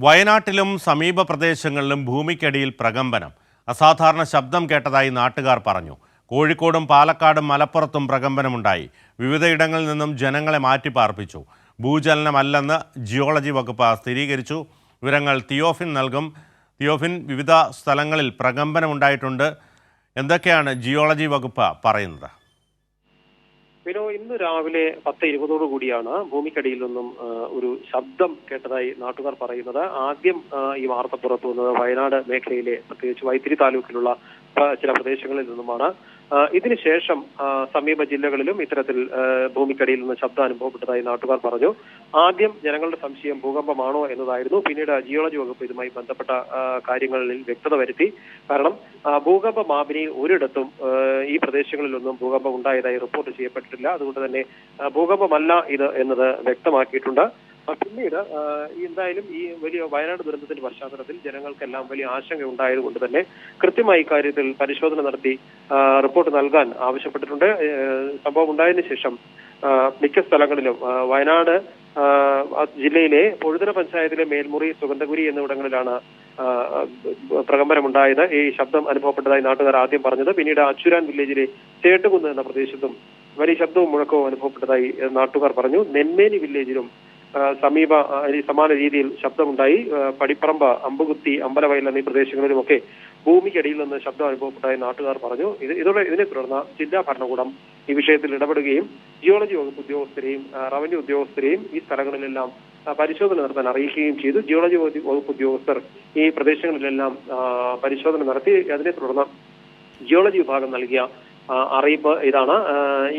വയനാട്ടിലും സമീപ പ്രദേശങ്ങളിലും ഭൂമിക്കടിയിൽ പ്രകമ്പനം. അസാധാരണ ശബ്ദം കേട്ടതായി നാട്ടുകാർ പറഞ്ഞു. കോഴിക്കോടും പാലക്കാടും മലപ്പുറത്തും പ്രകമ്പനമുണ്ടായി. വിവിധയിടങ്ങളിൽ നിന്നും ജനങ്ങളെ മാറ്റിപ്പാർപ്പിച്ചു. ഭൂചലനമല്ലെന്ന് ജിയോളജി വകുപ്പ് സ്ഥിരീകരിച്ചു. വിവരങ്ങൾ തിയോഫിൻ നൽകും. തിയോഫിൻ വിവിധ സ്ഥലങ്ങളിൽ പ്രകമ്പനമുണ്ടായിട്ടുണ്ട്. എന്തൊക്കെയാണ് ജിയോളജി വകുപ്പ് പറയുന്നത്? വിനോ ഇന്ന് രാവിലെ പത്ത് ഇരുപതോടു കൂടിയാണ് ഭൂമിക്കടിയിൽ നിന്നും ഒരു ശബ്ദം കേട്ടതായി നാട്ടുകാർ പറയുന്നത്. ആദ്യം ഈ വാർത്ത പുറത്തു വന്നത് വയനാട് മേഖലയിലെ പ്രത്യേകിച്ച് വൈത്തിരി താലൂക്കിലുള്ള ചില പ്രദേശങ്ങളിൽ നിന്നുമാണ്. ഇതിനുശേഷം സമീപ ജില്ലകളിലും ഇത്തരത്തിൽ ഭൂമിക്കടിയിൽ നിന്ന് ശബ്ദം അനുഭവപ്പെട്ടതായി നാട്ടുകാർ പറഞ്ഞു. ആദ്യം ജനങ്ങളുടെ സംശയം ഭൂകമ്പമാണോ എന്നതായിരുന്നു. പിന്നീട് ജിയോളജി വകുപ്പ് ഇതുമായി ബന്ധപ്പെട്ട കാര്യങ്ങളിൽ വ്യക്തത വരുത്തി. കാരണം ഭൂകമ്പ മാപിനി ഒരിടത്തും ഈ പ്രദേശങ്ങളിലൊന്നും ഭൂകമ്പം ഉണ്ടായതായി റിപ്പോർട്ട് ചെയ്യപ്പെട്ടിട്ടില്ല. അതുകൊണ്ട് തന്നെ ഭൂകമ്പമല്ല ഇത് എന്നത് വ്യക്തമാക്കിയിട്ടുണ്ട്. പിന്നീട് എന്തായാലും ഈ വലിയ വയനാട് ദുരന്തത്തിന്റെ പശ്ചാത്തലത്തിൽ ജനങ്ങൾക്കെല്ലാം വലിയ ആശങ്ക ഉണ്ടായതുകൊണ്ട് തന്നെ കൃത്യമായി ഇക്കാര്യത്തിൽ പരിശോധന നടത്തി റിപ്പോർട്ട് നൽകാൻ ആവശ്യപ്പെട്ടിട്ടുണ്ട്. സംഭവം ഉണ്ടായതിനു ശേഷം മിക്ക സ്ഥലങ്ങളിലും വയനാട് ജില്ലയിലെ പൊഴുതന പഞ്ചായത്തിലെ മേൽമുറി സുഗന്ധപുരി എന്നിവിടങ്ങളിലാണ് പ്രകമ്പനമുണ്ടായത്. ഈ ശബ്ദം അനുഭവപ്പെട്ടതായി നാട്ടുകാർ ആദ്യം പറഞ്ഞത്. പിന്നീട് അച്ചുരാൻ വില്ലേജിലെ ചേട്ടുകുന്ന് എന്ന പ്രദേശത്തും വലിയ ശബ്ദവും മുഴക്കവും അനുഭവപ്പെട്ടതായി നാട്ടുകാർ പറഞ്ഞു. നെന്മേനി വില്ലേജിലും സമീപ സമാന രീതിയിൽ ശബ്ദമുണ്ടായി. പടിപ്പറമ്പ അമ്പുകുത്തി അമ്പലവയൽ എന്നീ പ്രദേശങ്ങളിലുമൊക്കെ ഭൂമിക്കടിയിൽ നിന്ന് ശബ്ദം അനുഭവപ്പെട്ടതായി നാട്ടുകാർ പറഞ്ഞു. ഇത് ഇതോടെ ഇതിനെ തുടർന്ന് ജില്ലാ ഭരണകൂടം ഈ വിഷയത്തിൽ ഇടപെടുകയും ജിയോളജി വകുപ്പ് ഉദ്യോഗസ്ഥരെയും റവന്യൂ ഉദ്യോഗസ്ഥരെയും ഈ സ്ഥലങ്ങളിലെല്ലാം പരിശോധന നടത്താൻ അറിയിക്കുകയും ചെയ്തു. ജിയോളജി വകുപ്പ് ഉദ്യോഗസ്ഥർ ഈ പ്രദേശങ്ങളിലെല്ലാം പരിശോധന നടത്തി. അതിനെ തുടർന്ന് ജിയോളജി വിഭാഗം നൽകിയ അറിയിപ്പ് ഇതാണ്.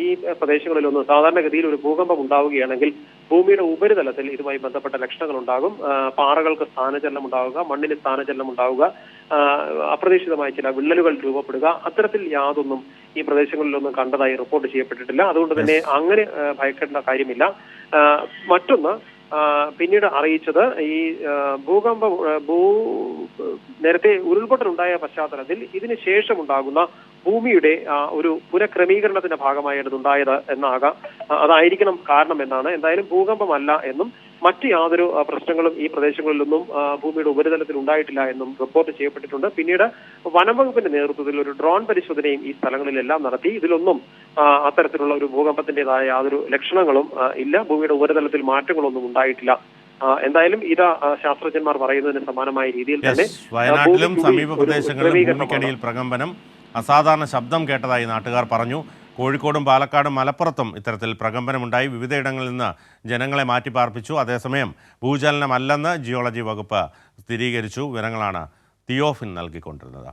ഈ പ്രദേശങ്ങളിലൊന്ന് സാധാരണഗതിയിൽ ഒരു ഭൂകമ്പം ഉണ്ടാവുകയാണെങ്കിൽ ഭൂമിയുടെ ഉപരിതലത്തിൽ ഇതുമായി ബന്ധപ്പെട്ട ലക്ഷണങ്ങൾ ഉണ്ടാകും. പാറകൾക്ക് സ്ഥാനചലനം ഉണ്ടാവുക മണ്ണിന് സ്ഥാനചലനം ഉണ്ടാവുക അപ്രതീക്ഷിതമായ ചില വിള്ളലുകൾ രൂപപ്പെടുക. അത്തരത്തിൽ യാതൊന്നും ഈ പ്രദേശങ്ങളിലൊന്നും കണ്ടതായി റിപ്പോർട്ട് ചെയ്യപ്പെട്ടിട്ടില്ല. അതുകൊണ്ട് തന്നെ അങ്ങനെ ഭയക്കേണ്ട കാര്യമില്ല. മറ്റൊന്ന് പിന്നീട് അറിയിച്ചത് ഈ ഭൂകമ്പ ഭൂ നേരത്തെ ഉരുൾപൊട്ടലുണ്ടായ പശ്ചാത്തലത്തിൽ ഇതിന് ശേഷം ഉണ്ടാകുന്ന ഭൂമിയുടെ ഒരു പുനഃക്രമീകരണത്തിന്റെ ഭാഗമായാണ് എന്നാകാം. അതായിരിക്കണം കാരണം എന്നാണ്. എന്തായാലും ഭൂകമ്പമല്ല എന്നും മറ്റ് യാതൊരു പ്രശ്നങ്ങളും ഈ പ്രദേശങ്ങളിലൊന്നും ഭൂമിയുടെ ഉപരിതലത്തിൽ ഉണ്ടായിട്ടില്ല എന്നും റിപ്പോർട്ട് ചെയ്യപ്പെട്ടിട്ടുണ്ട്. പിന്നീട് വനംവകുപ്പിന്റെ നേതൃത്വത്തിൽ ഒരു ഡ്രോൺ പരിശോധനയും ഈ സ്ഥലങ്ങളിലെല്ലാം നടത്തി. ഇതിലൊന്നും അത്തരത്തിലുള്ള ഒരു ഭൂകമ്പത്തിന്റേതായ യാതൊരു ലക്ഷണങ്ങളും ഇല്ല. ഭൂമിയുടെ ഉപരിതലത്തിൽ മാറ്റങ്ങളൊന്നും ഉണ്ടായിട്ടില്ല. എന്തായാലും ഇത് ശാസ്ത്രജ്ഞന്മാർ പറയുന്നതിന് സമാനമായ രീതിയിൽ തന്നെ വയനാട്ടിലും സമീപ പ്രദേശങ്ങളിലും. ഭൂമിക്കടിയിൽ പ്രകമ്പനം അസാധാരണ ശബ്ദം കേട്ടതായി നാട്ടുകാർ പറഞ്ഞു. കോഴിക്കോടും പാലക്കാടും മലപ്പുറത്തും ഇത്തരത്തിൽ പ്രകമ്പനമുണ്ടായി. വിവിധയിടങ്ങളിൽ നിന്ന് ജനങ്ങളെ മാറ്റിപ്പാർപ്പിച്ചു. അതേസമയം ഭൂചലനമല്ലെന്ന് ജിയോളജി വകുപ്പ് സ്ഥിരീകരിച്ചു. വിവരങ്ങളാണ് തിയോഫിൻ നൽകിക്കൊണ്ടിരുന്നത്.